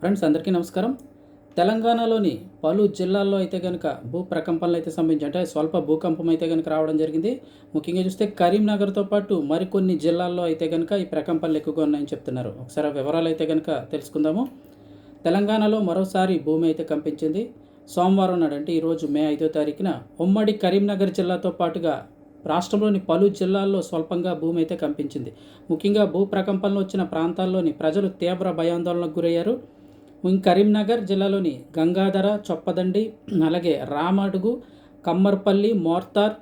Friends అందరికీ నమస్కారం. తెలంగాణలోని పలు జిల్లాల్లో అయితే కనుక భూ ప్రకంపనలు అయితే సంబంధించి అంటే స్వల్ప భూకంపం అయితే కనుక రావడం జరిగింది. ముఖ్యంగా చూస్తే కరీంనగర్తో పాటు మరికొన్ని జిల్లాల్లో అయితే కనుక ఈ ప్రకంపనలు ఎక్కువగా ఉన్నాయని చెప్తున్నారు. ఒకసారి వివరాలు అయితే కనుక తెలుసుకుందాము. తెలంగాణలో మరోసారి భూమి అయితే కంపించింది. సోమవారం నాడు అంటే ఈరోజు మే ఐదో తారీఖున ఉమ్మడి కరీంనగర్ జిల్లాతో పాటుగా రాష్ట్రంలోని పలు జిల్లాల్లో స్వల్పంగా భూమి అయితే కంపించింది. ముఖ్యంగా భూ ప్రకంపనలు వచ్చిన ప్రాంతాల్లోని ప్రజలు తీవ్ర భయాందోళనకు గురయ్యారు. కరీంనగర్ జిల్లాలోని గంగాధర చొప్పదండి అలాగే రామడుగు కమ్మర్పల్లి మోర్తార్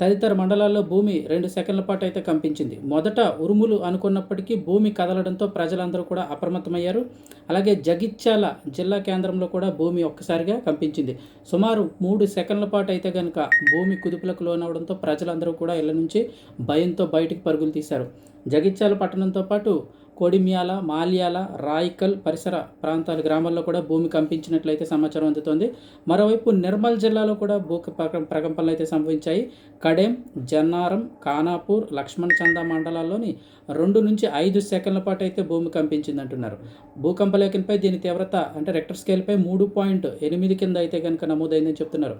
తదితర మండలాల్లో భూమి రెండు సెకండ్ల పాటు అయితే కంపించింది. మొదట ఉరుములు అనుకున్నప్పటికీ భూమి కదలడంతో ప్రజలందరూ కూడా అప్రమత్తమయ్యారు. అలాగే జగిత్యాల జిల్లా కేంద్రంలో కూడా భూమి ఒక్కసారిగా కంపించింది. సుమారు మూడు సెకండ్ల పాటు అయితే కనుక భూమి కుదుపులకు లోనవడంతో ప్రజలందరూ కూడా ఇళ్ళ నుంచి భయంతో బయటికి పరుగులు తీశారు. జగిత్యాల పట్టణంతో పాటు కొడిమ్యాల మాల్యాల రాయికల్ పరిసర ప్రాంతాల గ్రామాల్లో కూడా భూమి కంపించినట్లయితే సమాచారం అందుతోంది. మరోవైపు నిర్మల్ జిల్లాలో కూడా భూ ప్రకంపనలు అయితే సంభవించాయి. కడెం జన్నారం ఖానాపూర్ లక్ష్మణ్ చంద మండలాల్లోని రెండు నుంచి ఐదు సెకండ్ల పాటు అయితే భూమి కంపించింది అంటున్నారు భూకంప లేఖనపై దీని తీవ్రత అంటే రెక్టర్ స్కేల్పై మూడు పాయింట్ ఎనిమిది కింద అయితే కనుక నమోదైందని చెప్తున్నారు.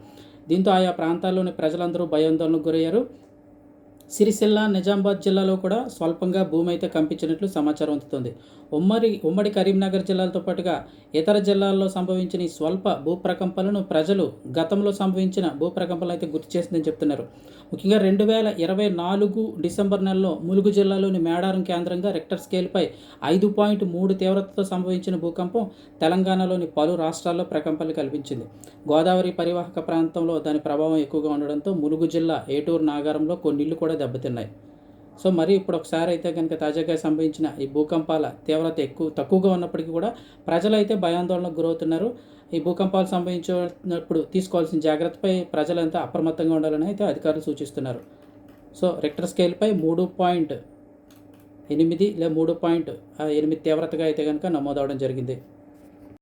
దీంతో ఆయా ప్రాంతాల్లోని ప్రజలందరూ భయాందోళనకు గురయ్యారు. సిరిసిల్ల నిజామాబాద్ జిల్లాలో కూడా స్వల్పంగా భూమి అయితే కంపించినట్లు సమాచారం అందుతుంది. ఉమ్మడి ఉమ్మడి కరీంనగర్ జిల్లాలతో పాటుగా ఇతర జిల్లాల్లో సంభవించిన ఈ స్వల్ప భూప్రకంపలను ప్రజలు గతంలో సంభవించిన భూప్రకంపనలు అయితే గుర్తు చేసిందని చెప్తున్నారు. ముఖ్యంగా రెండు వేల ఇరవై నాలుగు డిసెంబర్ నెలలో ములుగు జిల్లాలోని మేడారం కేంద్రంగా రెక్టర్ స్కేల్పై ఐదు పాయింట్ మూడు తీవ్రతతో సంభవించిన భూకంపం తెలంగాణలోని పలు రాష్ట్రాల్లో ప్రకంపనలు కల్పించింది. గోదావరి పరివాహక ప్రాంతంలో దాని ప్రభావం ఎక్కువగా ఉండడంతో ములుగు జిల్లా ఏటూరు నాగారంలో కొన్నిళ్ళు కూడా దెబ్బతిన్నాయి. సో మరి ఇప్పుడు ఒకసారి అయితే కనుక తాజాగా సంభవించిన ఈ భూకంపాల తీవ్రత ఎక్కువ తక్కువగా ఉన్నప్పటికీ కూడా ప్రజలైతే భయాందోళనకు గురవుతున్నారు. ఈ భూకంపాలు సంభవించినప్పుడు తీసుకోవాల్సిన జాగ్రత్తపై ప్రజలంతా అప్రమత్తంగా ఉండాలని అయితే అధికారులు సూచిస్తున్నారు. సో రెక్టర్ స్కేల్పై మూడు పాయింట్ ఎనిమిది లేదా మూడు పాయింట్ ఎనిమిది తీవ్రతగా అయితే కనుక నమోదవడం జరిగింది.